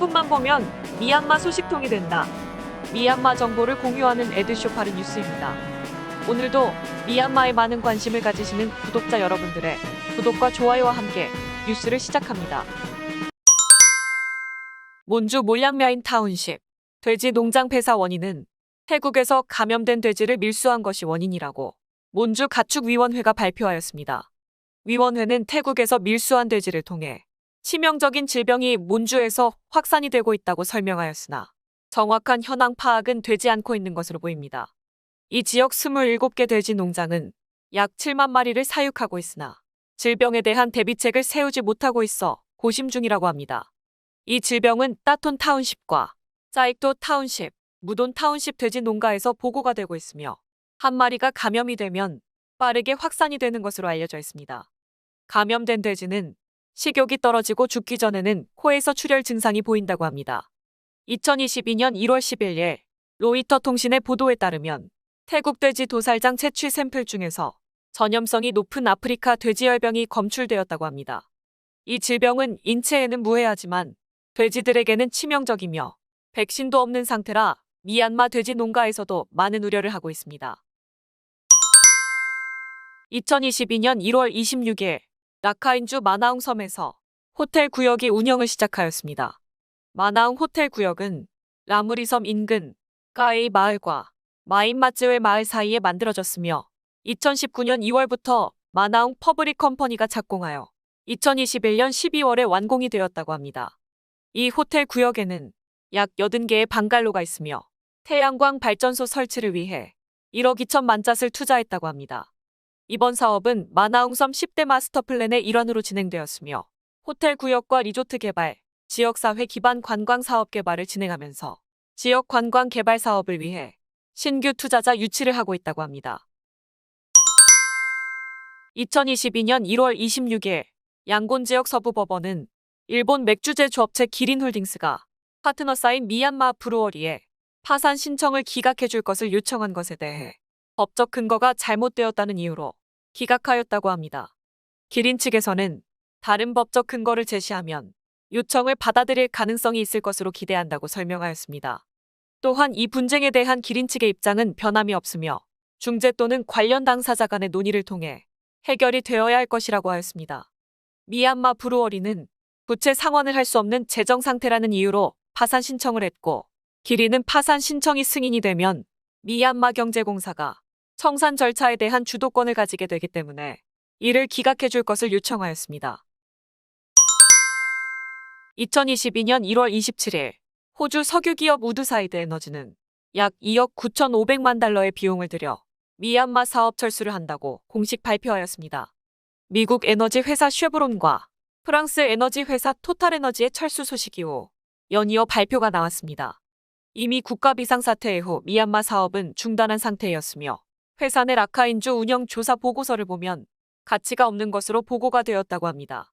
10분만 보면 미얀마 소식통이 된다. 미얀마 정보를 공유하는 에드쇼파르 뉴스입니다. 오늘도 미얀마에 많은 관심을 가지시는 구독자 여러분들의 구독과 좋아요와 함께 뉴스를 시작합니다. 몬주 몰량мя인 타운십 돼지 농장 폐사 원인은 태국에서 감염된 돼지를 밀수한 것이 원인이라고 몬주 가축위원회가 발표하였습니다. 위원회는 태국에서 밀수한 돼지를 통해 치명적인 질병이 몬주에서 확산이 되고 있다고 설명하였으나 정확한 현황 파악은 되지 않고 있는 것으로 보입니다. 이 지역 27개 돼지 농장은 약 7만 마리를 사육하고 있으나 질병에 대한 대비책을 세우지 못하고 있어 고심 중이라고 합니다. 이 질병은 따톤 타운십과 짜익도 타운십, 무돈 타운십 돼지 농가에서 보고가 되고 있으며 한 마리가 감염이 되면 빠르게 확산이 되는 것으로 알려져 있습니다. 감염된 돼지는 식욕이 떨어지고 죽기 전에는 코에서 출혈 증상이 보인다고 합니다. 2022년 1월 10일 로이터 통신의 보도에 따르면 태국 돼지 도살장 채취 샘플 중에서 전염성이 높은 아프리카 돼지열병이 검출되었다고 합니다. 이 질병은 인체에는 무해하지만 돼지들에게는 치명적이며 백신도 없는 상태라 미얀마 돼지 농가에서도 많은 우려를 하고 있습니다. 2022년 1월 26일 라카인주 마나웅 섬에서 호텔 구역이 운영을 시작하였습니다. 마나웅 호텔 구역은 라무리 섬 인근 까에이 마을과 마인마쯔웨 마을 사이에 만들어졌으며 2019년 2월부터 마나웅 퍼블릭 컴퍼니가 착공하여 2021년 12월에 완공이 되었다고 합니다. 이 호텔 구역에는 약 80개의 방갈로가 있으며 태양광 발전소 설치를 위해 1억 2천만 잣을 투자했다고 합니다. 이번 사업은 마나웅섬 10대 마스터 플랜의 일환으로 진행되었으며 호텔 구역과 리조트 개발, 지역사회 기반 관광 사업 개발을 진행하면서 지역 관광 개발 사업을 위해 신규 투자자 유치를 하고 있다고 합니다. 2022년 1월 26일 양곤 지역 서부 법원은 일본 맥주 제조업체 기린홀딩스가 파트너사인 미얀마 브루어리에 파산 신청을 기각해 줄 것을 요청한 것에 대해 법적 근거가 잘못되었다는 이유로 기각하였다고 합니다. 기린 측에서는 다른 법적 근거를 제시하면 요청을 받아들일 가능성이 있을 것으로 기대한다고 설명하였습니다. 또한 이 분쟁에 대한 기린 측의 입장은 변함이 없으며 중재 또는 관련 당사자 간의 논의를 통해 해결이 되어야 할 것이라고 하였습니다. 미얀마 브루어리는 부채 상환을 할 수 없는 재정 상태라는 이유로 파산 신청을 했고 기린은 파산 신청이 승인이 되면 미얀마 경제공사가 청산 절차에 대한 주도권을 가지게 되기 때문에 이를 기각해 줄 것을 요청하였습니다. 2022년 1월 27일 호주 석유기업 우드사이드 에너지는 약 2억 9,500만 달러의 비용을 들여 미얀마 사업 철수를 한다고 공식 발표하였습니다. 미국 에너지 회사 쉐브론과 프랑스 에너지 회사 토탈에너지의 철수 소식 이 후 연이어 발표가 나왔습니다. 이미 국가 비상사태 이후 미얀마 사업은 중단한 상태였으며 회사 내 라카인주 운영 조사 보고서를 보면 가치가 없는 것으로 보고가 되었다고 합니다.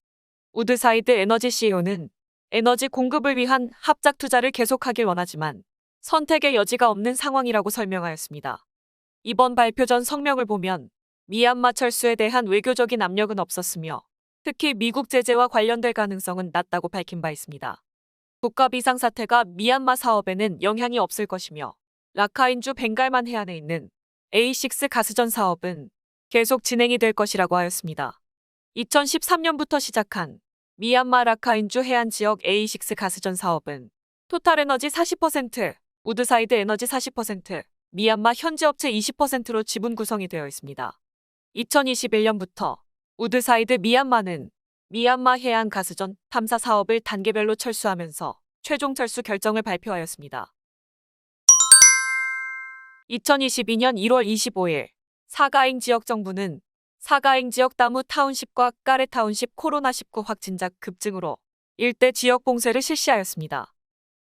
우드사이드 에너지 CEO는 에너지 공급을 위한 합작 투자를 계속하길 원하지만 선택의 여지가 없는 상황이라고 설명하였습니다. 이번 발표 전 성명을 보면 미얀마 철수에 대한 외교적인 압력은 없었으며 특히 미국 제재와 관련될 가능성은 낮다고 밝힌 바 있습니다. 국가 비상사태가 미얀마 사업에는 영향이 없을 것이며 라카인주 벵갈만 해안에 있는 A6 가스전 사업은 계속 진행이 될 것이라고 하였습니다. 2013년부터 시작한 미얀마 라카인주 해안 지역 A6 가스전 사업은 토탈 에너지 40%, 우드사이드 에너지 40%, 미얀마 현지 업체 20%로 지분 구성이 되어 있습니다. 2021년부터 우드사이드 미얀마는 미얀마 해안 가스전 탐사 사업을 단계별로 철수하면서 최종 철수 결정을 발표하였습니다. 2022년 1월 25일 사가잉 지역 정부는 사가잉 지역 다무 타운십과 까레 타운십 코로나19 확진자 급증으로 일대 지역 봉쇄를 실시하였습니다.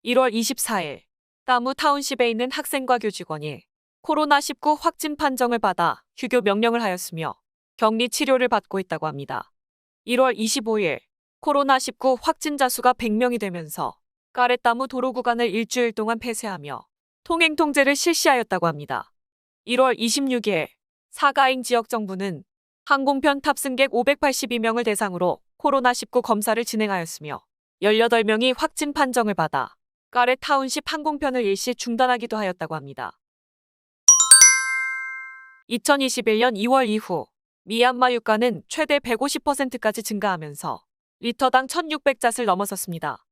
1월 24일 다무 타운십에 있는 학생과 교직원이 코로나19 확진 판정을 받아 휴교 명령을 하였으며 격리 치료를 받고 있다고 합니다. 1월 25일 코로나19 확진자 수가 100명이 되면서 까레따무 도로 구간을 일주일 동안 폐쇄하며 통행 통제를 실시하였다고 합니다. 1월 26일 사가잉 지역 정부는 항공편 탑승객 582명을 대상으로 코로나19 검사를 진행하였으며 18명이 확진 판정을 받아 까레 타운십 항공편을 일시 중단하기도 하였다고 합니다. 2021년 2월 이후 미얀마 유가는 최대 150%까지 증가하면서 리터당 1,600잣을 넘어섰습니다.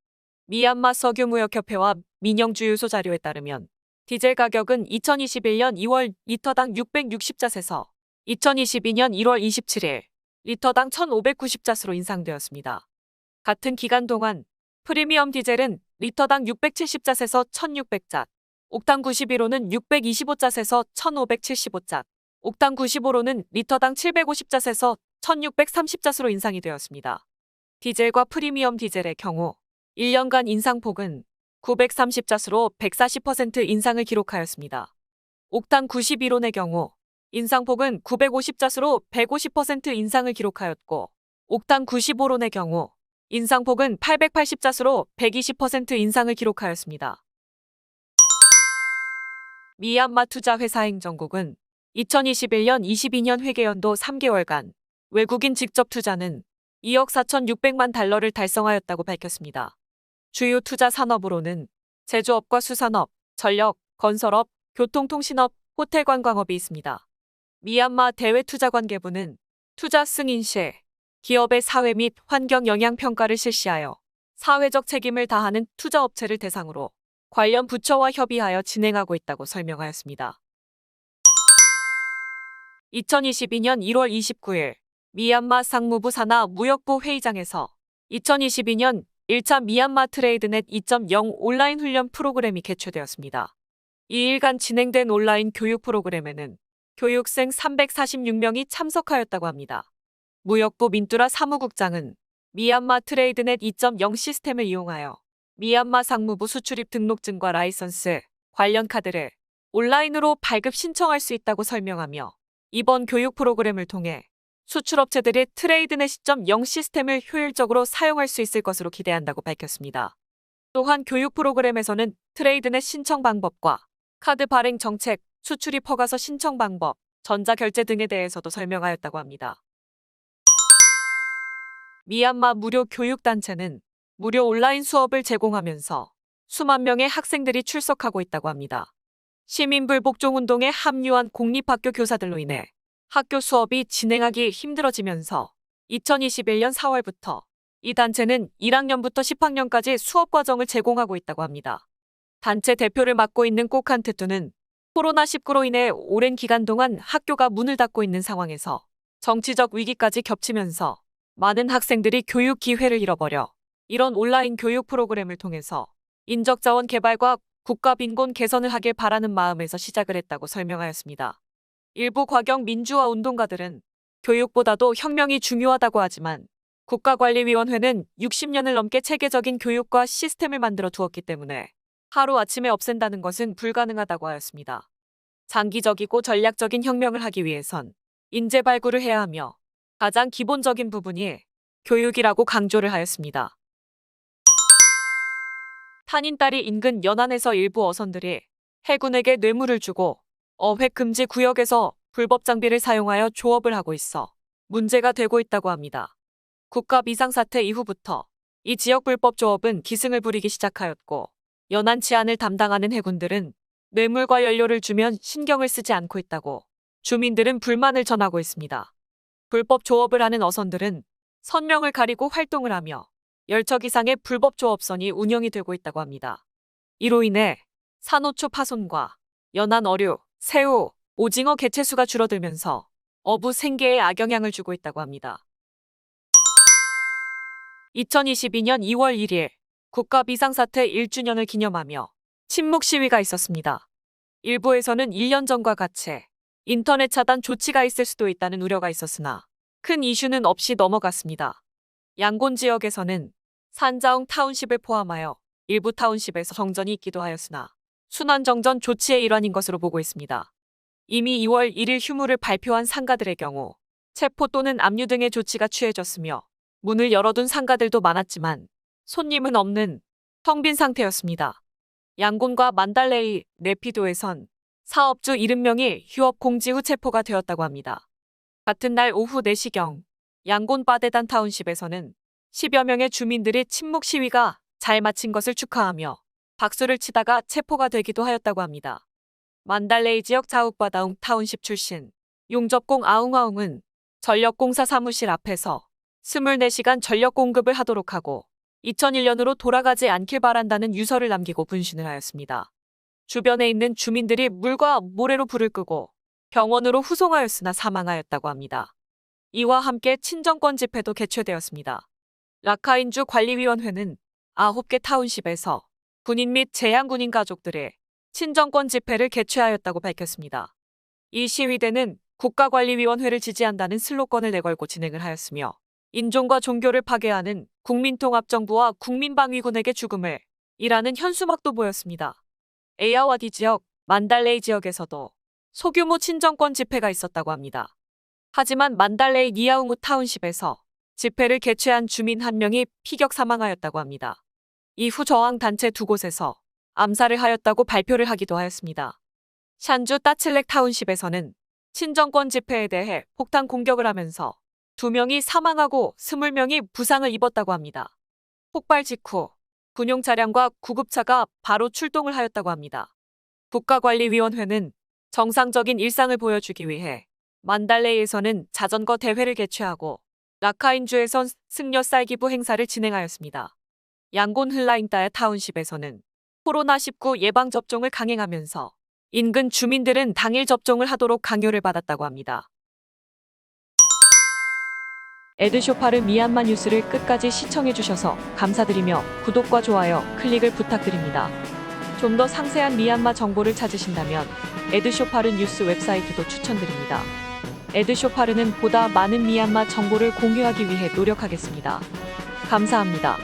미얀마 석유무역협회와 민영주유소 자료에 따르면 디젤 가격은 2021년 2월 리터당 660잣에서 2022년 1월 27일 리터당 1,590잣으로 인상되었습니다. 같은 기간 동안 프리미엄 디젤은 리터당 670잣에서 1,600잣, 옥탄 91호는 625잣에서 1,575잣, 옥탄 95로는 리터당 750잣에서 1,630잣으로 인상이 되었습니다. 디젤과 프리미엄 디젤의 경우 1년간 인상폭은 930잣으로 140% 인상을 기록하였습니다. 옥탄 91론의 경우 인상폭은 950잣으로 150% 인상을 기록하였고 옥탄 95론의 경우 인상폭은 880잣으로 120% 인상을 기록하였습니다. 미얀마 투자회사 행정국은 2021년 22년 회계연도 3개월간 외국인 직접 투자는 2억 4,600만 달러를 달성하였다고 밝혔습니다. 주요 투자 산업으로는 제조업과 수산업, 전력, 건설업, 교통통신업, 호텔 관광업이 있습니다. 미얀마 대외투자관계부는 투자 승인 시 기업의 사회 및 환경 영향 평가를 실시하여 사회적 책임을 다하는 투자업체를 대상으로 관련 부처와 협의하여 진행하고 있다고 설명하였습니다. 2022년 1월 29일 미얀마 상무부 산하 무역부 회의장에서 2022년 1차 미얀마 트레이드넷 2.0 온라인 훈련 프로그램이 개최되었습니다. 2일간 진행된 온라인 교육 프로그램에는 교육생 346명이 참석하였다고 합니다. 무역부 민뚜라 사무국장은 미얀마 트레이드넷 2.0 시스템을 이용하여 미얀마 상무부 수출입 등록증과 라이선스, 관련 카드를 온라인으로 발급 신청할 수 있다고 설명하며 이번 교육 프로그램을 통해 수출업체들이 트레이드넷 시점 0 시스템을 효율적으로 사용할 수 있을 것으로 기대한다고 밝혔습니다. 또한 교육 프로그램에서는 트레이드넷 신청 방법과 카드 발행 정책, 수출입 허가서 신청 방법, 전자결제 등에 대해서도 설명하였다고 합니다. 미얀마 무료 교육단체는 무료 온라인 수업을 제공하면서 수만 명의 학생들이 출석하고 있다고 합니다. 시민불복종운동에 합류한 공립학교 교사들로 인해 학교 수업이 진행하기 힘들어지면서 2021년 4월부터 이 단체는 1학년부터 10학년까지 수업 과정을 제공하고 있다고 합니다. 단체 대표를 맡고 있는 꼬칸테투는 코로나19로 인해 오랜 기간 동안 학교가 문을 닫고 있는 상황에서 정치적 위기까지 겹치면서 많은 학생들이 교육 기회를 잃어버려 이런 온라인 교육 프로그램을 통해서 인적 자원 개발과 국가 빈곤 개선을 하길 바라는 마음에서 시작을 했다고 설명하였습니다. 일부 과경 민주화 운동가들은 교육보다도 혁명이 중요하다고 하지만 국가관리위원회는 60년을 넘게 체계적인 교육과 시스템을 만들어 두었기 때문에 하루아침에 없앤다는 것은 불가능하다고 하였습니다. 장기적이고 전략적인 혁명을 하기 위해선 인재 발굴을 해야 하며 가장 기본적인 부분이 교육이라고 강조를 하였습니다. 탄인 딸이 인근 연안에서 일부 어선들이 해군에게 뇌물을 주고 어획 금지 구역에서 불법 장비를 사용하여 조업을 하고 있어 문제가 되고 있다고 합니다. 국가 비상사태 이후부터 이 지역 불법 조업은 기승을 부리기 시작하였고 연안 치안을 담당하는 해군들은 뇌물과 연료를 주면 신경을 쓰지 않고 있다고 주민들은 불만을 전하고 있습니다. 불법 조업을 하는 어선들은 선명을 가리고 활동을 하며 열척 이상의 불법 조업선이 운영이 되고 있다고 합니다. 이로 인해 산호초 파손과 연안 어류, 새우, 오징어 개체수가 줄어들면서 어부 생계에 악영향을 주고 있다고 합니다. 2022년 2월 1일 국가 비상사태 1주년을 기념하며 침묵 시위가 있었습니다. 일부에서는 1년 전과 같이 인터넷 차단 조치가 있을 수도 있다는 우려가 있었으나 큰 이슈는 없이 넘어갔습니다. 양곤 지역에서는 산자웅 타운십을 포함하여 일부 타운십에서 정전이 있기도 하였으나 순환 정전 조치의 일환인 것으로 보고 있습니다. 이미 2월 1일 휴무를 발표한 상가들의 경우 체포 또는 압류 등의 조치가 취해졌으며 문을 열어둔 상가들도 많았지만 손님은 없는 텅빈 상태였습니다. 양곤과 만달레이, 네피도에선 사업주 70명이 휴업 공지 후 체포가 되었다고 합니다. 같은 날 오후 4시경 양곤 바데단 타운십에서는 10여 명의 주민들이 침묵 시위가 잘 마친 것을 축하하며 박수를 치다가 체포가 되기도 하였다고 합니다. 만달레이 지역 자욱바다웅 타운십 출신 용접공 아웅아웅은 전력공사 사무실 앞에서 24시간 전력 공급을 하도록 하고 2001년으로 돌아가지 않길 바란다는 유서를 남기고 분신을 하였습니다. 주변에 있는 주민들이 물과 모래로 불을 끄고 병원으로 후송하였으나 사망하였다고 합니다. 이와 함께 친정권 집회도 개최되었습니다. 라카인주 관리위원회는 9개 타운십에서 군인 및 재향군인 가족들의 친정권 집회를 개최하였다고 밝혔습니다. 이 시위대는 국가관리위원회를 지지한다는 슬로건을 내걸고 진행을 하였으며 인종과 종교를 파괴하는 국민통합정부와 국민방위군에게 죽음을 이라는 현수막도 보였습니다. 에야와디 지역, 만달레이 지역에서도 소규모 친정권 집회가 있었다고 합니다. 하지만 만달레이 니아웅우 타운십에서 집회를 개최한 주민 한 명이 피격 사망하였다고 합니다. 이후 저항 단체 두 곳에서 암살을 하였다고 발표를 하기도 하였습니다. 샨주 따칠렉 타운십에서는 친정권 집회에 대해 폭탄 공격을 하면서 두 명이 사망하고 스물 명이 부상을 입었다고 합니다. 폭발 직후 군용 차량과 구급차가 바로 출동을 하였다고 합니다. 국가관리위원회는 정상적인 일상을 보여주기 위해 만달레이에서는 자전거 대회를 개최하고 라카인주에선 승려 쌀기부 행사를 진행하였습니다. 양곤 흘라잉따의 타운십에서는 코로나19 예방접종을 강행하면서 인근 주민들은 당일 접종을 하도록 강요를 받았다고 합니다. 에드쇼파르 미얀마 뉴스를 끝까지 시청해주셔서 감사드리며 구독과 좋아요, 클릭을 부탁드립니다. 좀 더 상세한 미얀마 정보를 찾으신다면 에드쇼파르 뉴스 웹사이트도 추천드립니다. 에드쇼파르는 보다 많은 미얀마 정보를 공유하기 위해 노력하겠습니다. 감사합니다.